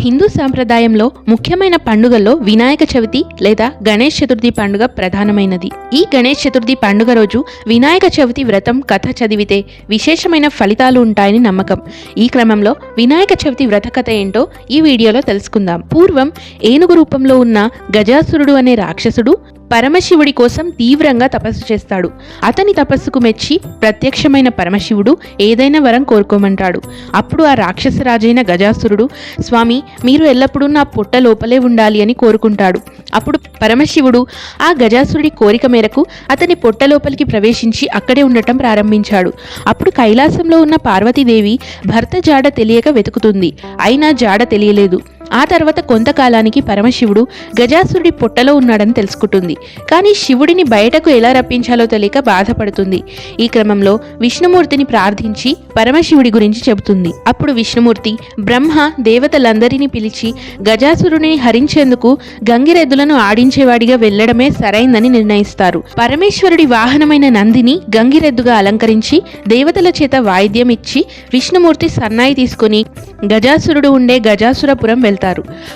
హిందూ సాంప్రదాయంలో ముఖ్యమైన పండుగల్లో వినాయక చవితి లేదా గణేష్ చతుర్థి పండుగ ప్రధానమైనది. ఈ గణేష్ చతుర్థి పండుగ రోజు వినాయక చవితి వ్రతం కథ చదివితే విశేషమైన ఫలితాలు ఉంటాయని నమ్మకం. ఈ క్రమంలో వినాయక చవితి వ్రత కథ ఏంటో ఈ వీడియోలో తెలుసుకుందాం. పూర్వం ఏనుగు రూపంలో ఉన్న గజాసురుడు అనే రాక్షసుడు పరమశివుడి కోసం తీవ్రంగా తపస్సు చేస్తాడు. అతని తపస్సుకు మెచ్చి ప్రత్యక్షమైన పరమశివుడు ఏదైనా వరం కోరుకోమంటాడు. అప్పుడు ఆ రాక్షసరాజైన గజాసురుడు స్వామి మీరు ఎల్లప్పుడూ నా పొట్ట లోపలే ఉండాలి అని కోరుకుంటాడు. అప్పుడు పరమశివుడు ఆ గజాసురుడి కోరిక మేరకు అతని పొట్ట లోపలికి ప్రవేశించి అక్కడే ఉండటం ప్రారంభించాడు. అప్పుడు కైలాసంలో ఉన్న పార్వతీదేవి భర్త జాడ తెలియక వెతుకుతుంది. అయినా జాడ తెలియలేదు. ఆ తర్వాత కొంతకాలానికి పరమశివుడు గజాసురుడి పొట్టలో ఉన్నాడని తెలుసుకుంటుంది. కానీ శివుడిని బయటకు ఎలా రప్పించాలో తెలియక బాధపడుతుంది. ఈ క్రమంలో విష్ణుమూర్తిని ప్రార్థించి పరమశివుడి గురించి చెబుతుంది. అప్పుడు విష్ణుమూర్తి బ్రహ్మ దేవతలందరినీ పిలిచి గజాసురుడిని హరించేందుకు గంగిరెద్దులను ఆడించేవాడిగా వెళ్ళడమే సరైందని నిర్ణయిస్తారు. పరమేశ్వరుడి వాహనమైన నందిని గంగిరెద్దుగా అలంకరించి దేవతల చేత వాయిద్యం ఇచ్చి విష్ణుమూర్తి సన్నాయి తీసుకుని గజాసురుడు ఉండే గజాసురపురం వెళ్తారు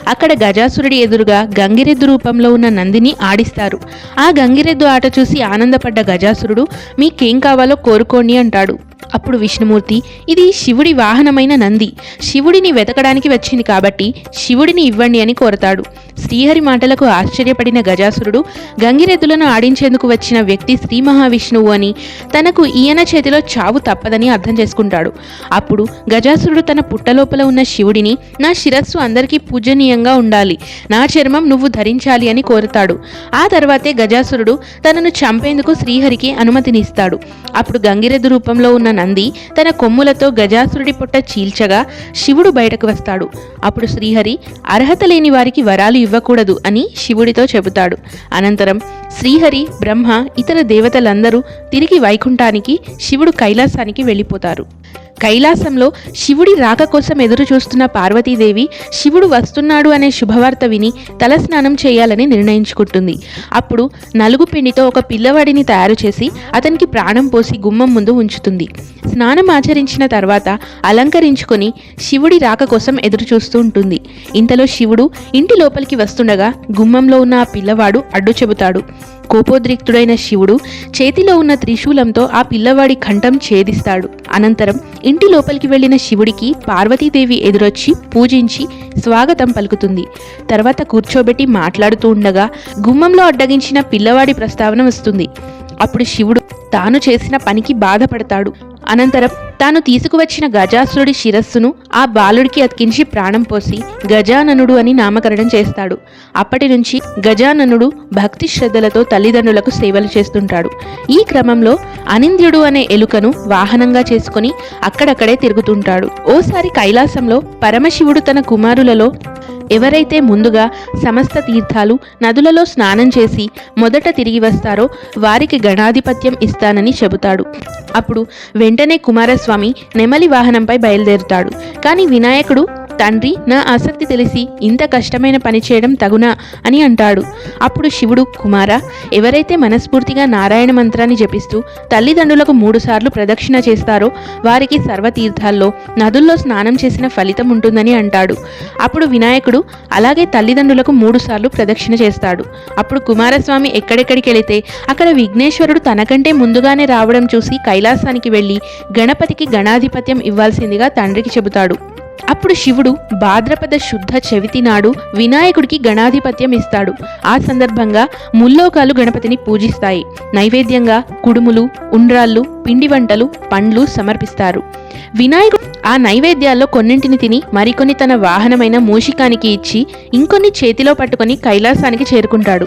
అక్కడ గజాసురుడి ఎదురుగా గంగిరెద్దు రూపంలో ఉన్న నందిని ఆడిస్తారు. ఆ గంగిరెద్దు ఆట చూసి ఆనందపడ్డ గజాసురుడు మీకేం కావాలో కోరుకోండి అంటాడు. అప్పుడు విష్ణుమూర్తి ఇది శివుడి వాహనమైన నంది. శివుడిని వెతకడానికి వచ్చింది కాబట్టి శివుడిని ఇవ్వండి అని కోరతాడు. శ్రీహరి మాటలకు ఆశ్చర్యపడిన గజాసురుడు గంగిరెద్దులను ఆడించేందుకు వచ్చిన వ్యక్తి శ్రీ మహావిష్ణువు అని తనకు ఈయన చేతిలో చావు తప్పదని అర్థం చేసుకుంటాడు. అప్పుడు గజాసురుడు తన పుట్టలోపల ఉన్న శివుడిని నా శిరస్సు అందరికీ పూజనీయంగా ఉండాలి నా చర్మం నువ్వు ధరించాలి అని కోరుతాడు. ఆ తర్వాతే గజాసురుడు తనను చంపేందుకు శ్రీహరికి అనుమతినిస్తాడు. అప్పుడు గంగిరెద్దు రూపంలో ఉన్న నంది తన కొమ్ములతో గజాసురుడి పుట్ట చీల్చగా శివుడు బయటకు వస్తాడు. అప్పుడు శ్రీహరి అర్హత లేని వారికి వరాలు ఇవ్వకూడదు అని శివుడితో చెబుతాడు. అనంతరం శ్రీహరి బ్రహ్మ ఇతర దేవతలందరూ తిరిగి వైకుంఠానికి శివుడు కైలాసానికి వెళ్ళిపోతారు. కైలాసంలో శివుడి రాక కోసం ఎదురు చూస్తున్న పార్వతీదేవి శివుడు వస్తున్నాడు అనే శుభవార్త విని తలస్నానం చేయాలని నిర్ణయించుకుంటుంది. అప్పుడు నలుగు పిండితో ఒక పిల్లవాడిని తయారు చేసి అతనికి ప్రాణం పోసి గుమ్మం ముందు ఉంచుతుంది. స్నానం ఆచరించిన తర్వాత అలంకరించుకొని శివుడి రాక కోసం ఎదురు చూస్తూ ఉంటుంది. ఇంతలో శివుడు ఇంటి లోపలికి వస్తుండగా గుమ్మంలో ఉన్న ఆ పిల్లవాడు అడ్డు చెబుతాడు. కోపోద్రిక్తుడైన శివుడు చేతిలో ఉన్న త్రిశూలంతో ఆ పిల్లవాడి కంఠం ఛేదిస్తాడు. అనంతరం ఇంటి లోపలికి వెళ్ళిన శివుడికి పార్వతీదేవి ఎదురొచ్చి పూజించి స్వాగతం పలుకుతుంది. తర్వాత కూర్చోబెట్టి మాట్లాడుతూ ఉండగా గుమ్మంలో అడ్డగించిన పిల్లవాడి ప్రస్తావన వస్తుంది. అప్పుడు శివుడు తాను చేసిన పనికి బాధపడతాడు. అనంతరం తాను తీసుకువచ్చిన గజాసురుడి శిరస్సును ఆ బాలుడికి అతికించి ప్రాణం పోసి గజాననుడు అని నామకరణం చేస్తాడు. అప్పటి నుంచి గజాననుడు భక్తి శ్రద్ధలతో తల్లిదండ్రులకు సేవలు చేస్తుంటాడు. ఈ క్రమంలో అనింద్యుడు అనే ఎలుకను వాహనంగా చేసుకుని అక్కడక్కడే తిరుగుతుంటాడు. ఓసారి కైలాసంలో పరమశివుడు తన కుమారులలో ఎవరైతే ముందుగా సమస్త తీర్థాలు నదులలో స్నానం చేసి మొదట తిరిగి వస్తారో వారికి గణాధిపత్యం ఇస్తానని చెబుతాడు. అప్పుడు వెంటనే కుమార స్వామి నెమలి వాహనంపై బయలుదేరుతాడు. కానీ వినాయకుడు తండ్రి నా ఆసక్తి తెలిసి ఇంత కష్టమైన పని చేయడం తగునా అని అంటాడు. అప్పుడు శివుడు కుమార ఎవరైతే మనస్ఫూర్తిగా నారాయణ మంత్రాన్ని జపిస్తూ తల్లిదండ్రులకు మూడుసార్లు ప్రదక్షిణ చేస్తారో వారికి సర్వతీర్థాల్లో నదుల్లో స్నానం చేసిన ఫలితం ఉంటుందని అంటాడు. అప్పుడు వినాయకుడు అలాగే తల్లిదండ్రులకు మూడుసార్లు ప్రదక్షిణ చేస్తాడు. అప్పుడు కుమారస్వామి ఎక్కడెక్కడికి వెళితే అక్కడ విఘ్నేశ్వరుడు తనకంటే ముందుగానే రావడం చూసి కైలాసానికి వెళ్ళి గణపతికి గణాధిపత్యం ఇవ్వాల్సిందిగా తండ్రికి చెబుతాడు. అప్పుడు శివుడు భాద్రపద శుద్ధ చవితి నాడు వినాయకుడికి గణాధిపత్యం ఇస్తాడు. ఆ సందర్భంగా ముల్లోకాలు గణపతిని పూజిస్తాయి. నైవేద్యంగా కుడుములు ఉండ్రాళ్ళు పిండి వంటలు పండ్లు సమర్పిస్తారు. వినాయకుడు ఆ నైవేద్యాల్లో కొన్నింటిని తిని మరికొన్ని తన వాహనమైన మూషికానికి ఇచ్చి ఇంకొన్ని చేతిలో పట్టుకొని కైలాసానికి చేరుకుంటాడు.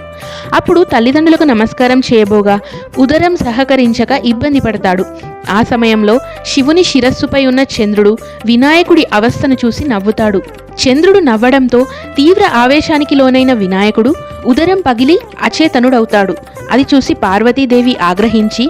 అప్పుడు తల్లిదండ్రులకు నమస్కారం చేయబోగా ఉదరం సహకరించక ఇబ్బంది పడతాడు. ఆ సమయంలో శివుని శిరస్సుపై ఉన్న చంద్రుడు వినాయకుడి అవస్థను చూసి నవ్వుతాడు. చంద్రుడు నవ్వడంతో తీవ్ర ఆవేశానికి లోనైన వినాయకుడు ఉదరం పగిలి అచేతనుడవుతాడు. అది చూసి పార్వతీదేవి ఆగ్రహించి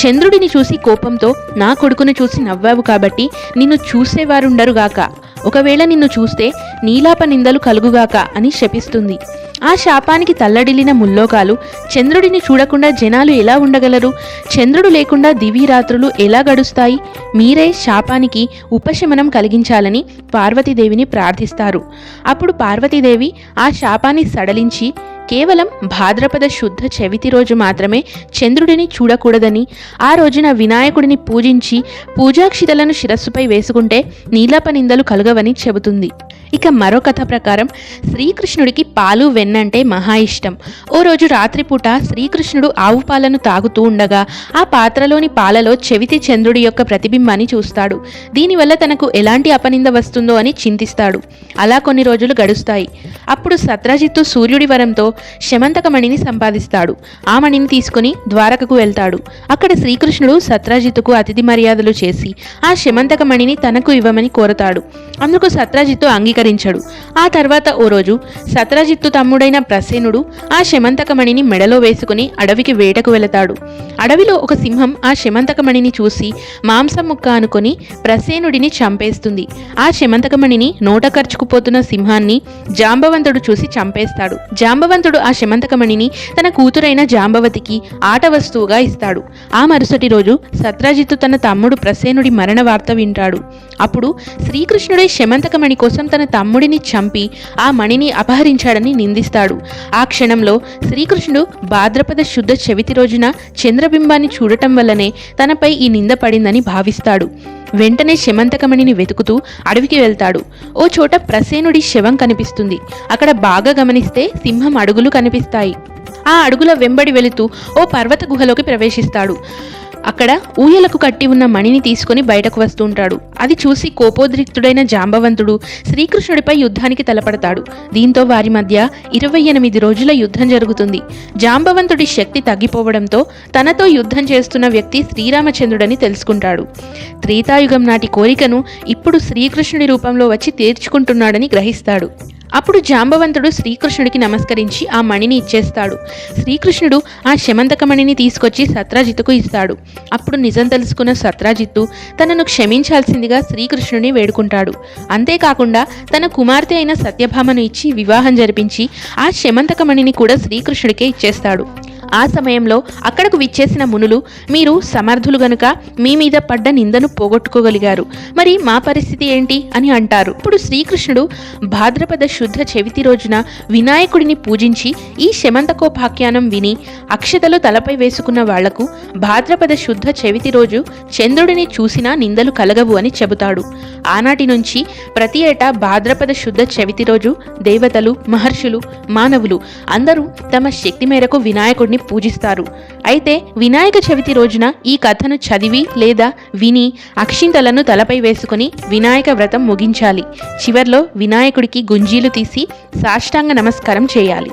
చంద్రుడిని చూసి కోపంతో నా కొడుకును చూసి నవ్వావు కాబట్టి నిన్ను చూసేవారుండరుగాక. ఒకవేళ నిన్ను చూస్తే నీలాప నిందలు కలుగుగాక అని శపిస్తుంది. ఆ శాపానికి తల్లడిల్లిన ముల్లోకాలు చంద్రుడిని చూడకుండా జనాలు ఎలా ఉండగలరు? చంద్రుడు లేకుండా దివీరాత్రులు ఎలా గడుస్తాయి? మీరే శాపానికి ఉపశమనం కలిగించాలని పార్వతీదేవిని ప్రార్థిస్తారు. అప్పుడు పార్వతీదేవి ఆ శాపాన్ని సడలించి కేవలం భాద్రపద శుద్ధ చవితి రోజు మాత్రమే చంద్రుడిని చూడకూడదని ఆ రోజున వినాయకుడిని పూజించి పూజాక్షితలను శిరస్సుపై వేసుకుంటే నీలప నిందలు కలుగవని చెబుతుంది. ఇక మరో కథ ప్రకారం శ్రీకృష్ణుడికి పాలు వెన్నంటే మహా ఇష్టం. ఓ రోజు రాత్రిపూట శ్రీకృష్ణుడు ఆవు పాలను తాగుతూ ఉండగా ఆ పాత్రలోని పాలలో చెవితి చంద్రుడి యొక్క ప్రతిబింబాన్ని చూస్తాడు. దీనివల్ల తనకు ఎలాంటి అపనింద వస్తుందో అని చింతిస్తాడు. అలా కొన్ని రోజులు గడుస్తాయి. అప్పుడు సత్రజిత్తు సూర్యుడి వరంతో శమంతకమణిని సంపాదిస్తాడు. ఆ మణిని తీసుకుని ద్వారకకు వెళ్తాడు. అక్కడ శ్రీకృష్ణుడు సత్రజిత్తుకు అతిథి మర్యాదలు చేసి ఆ శమంతకమణిని తనకు ఇవ్వమని కోరతాడు. అందుకు సత్రాజిత్తు అంగీకరించాడు. ఆ తర్వాత ఓ రోజు సత్రాజిత్తు తమ్ముడైన ప్రసేనుడు ఆ శమంతకమణిని మెడలో వేసుకుని అడవికి వేటకు వెళతాడు. అడవిలో ఒక సింహం ఆ శమంతకమణిని చూసి మాంసం ముక్క అనుకొని ప్రసేనుడిని చంపేస్తుంది. ఆ శమంతకమణిని నోట ఖర్చుకుపోతున్న సింహాన్ని జాంబవంతుడు చూసి చంపేస్తాడు. జాంబవంతుడు ఆ శమంతకమణిని తన కూతురైన జాంబవతికి ఆట వస్తువుగా ఇస్తాడు. ఆ మరుసటి రోజు సత్రాజిత్తు తన తమ్ముడు ప్రసేనుడి మరణ వార్త వింటాడు. అప్పుడు శ్రీకృష్ణుడే శమంతకమణి కోసం తన తమ్ముడిని చంపి ఆ మణిని అపహరించాడని నిందిస్తాడు. ఆ క్షణంలో శ్రీకృష్ణుడు భాద్రపద శుద్ధ చవితి రోజున చంద్రబింబాన్ని చూడటం వల్లనే తనపై ఈ నింద పడిందని భావిస్తాడు. వెంటనే శమంతకమణిని వెతుకుతూ అడవికి వెళ్తాడు. ఓ చోట ప్రసేనుడి శవం కనిపిస్తుంది. అక్కడ బాగా గమనిస్తే సింహం అడుగులు కనిపిస్తాయి. ఆ అడుగుల వెంబడి వెళుతూ ఓ పర్వత గుహలోకి ప్రవేశిస్తాడు. అక్కడ ఊయలకు కట్టి ఉన్న మణిని తీసుకుని బయటకు వస్తుంటాడు. అది చూసి కోపోద్రిక్తుడైన జాంబవంతుడు శ్రీకృష్ణుడిపై యుద్ధానికి తలపడతాడు. దీంతో వారి మధ్య ఇరవై ఎనిమిది రోజుల యుద్ధం జరుగుతుంది. జాంబవంతుడి శక్తి తగ్గిపోవడంతో తనతో యుద్ధం చేస్తున్న వ్యక్తి శ్రీరామచంద్రుడని తెలుసుకుంటాడు. త్రేతాయుగం నాటి కోరికను ఇప్పుడు శ్రీకృష్ణుడి రూపంలో వచ్చి తీర్చుకుంటున్నాడని గ్రహిస్తాడు. అప్పుడు జాంబవంతుడు శ్రీకృష్ణుడికి నమస్కరించి ఆ మణిని ఇచ్చేస్తాడు. శ్రీకృష్ణుడు ఆ శమంతకమణిని తీసుకొచ్చి సత్రాజిత్తుకు ఇస్తాడు. అప్పుడు నిజం తెలుసుకున్న సత్రాజిత్తు తనను క్షమించాల్సిందిగా శ్రీకృష్ణుని వేడుకుంటాడు. అంతేకాకుండా తన కుమార్తె అయిన సత్యభామను ఇచ్చి వివాహం జరిపించి ఆ శమంతకమణిని కూడా శ్రీకృష్ణుడికే ఇచ్చేస్తాడు. ఆ సమయంలో అక్కడకు విచ్చేసిన మునులు మీరు సమర్థులు గనుక మీ మీద పడ్డ నిందను పోగొట్టుకోగలిగారు మరి మా పరిస్థితి ఏంటి? అని అంటారు. ఇప్పుడు శ్రీకృష్ణుడు భాద్రపద శుద్ధ చవితి రోజున వినాయకుడిని పూజించి ఈ శమంతకోపాఖ్యానం విని అక్షతలు తలపై వేసుకున్న వాళ్ళకు భాద్రపద శుద్ధ చవితి రోజు చంద్రుడిని చూసినా నిందలు కలగవు అని చెబుతాడు. ఆనాటి నుంచి ప్రతి ఏటా భాద్రపద శుద్ధ చవితి రోజు దేవతలు మహర్షులు మానవులు అందరూ తమ శక్తి మేరకు వినాయకుడిని వినాయకుడిని పూజిస్తారు. అయితే వినాయక చవితి రోజున ఈ కథను చదివి లేదా విని అక్షింతలను తలపై వేసుకుని వినాయక వ్రతం ముగించాలి. చివర్లో వినాయకుడికి గుంజీలు తీసి సాష్టాంగ నమస్కారం చేయాలి.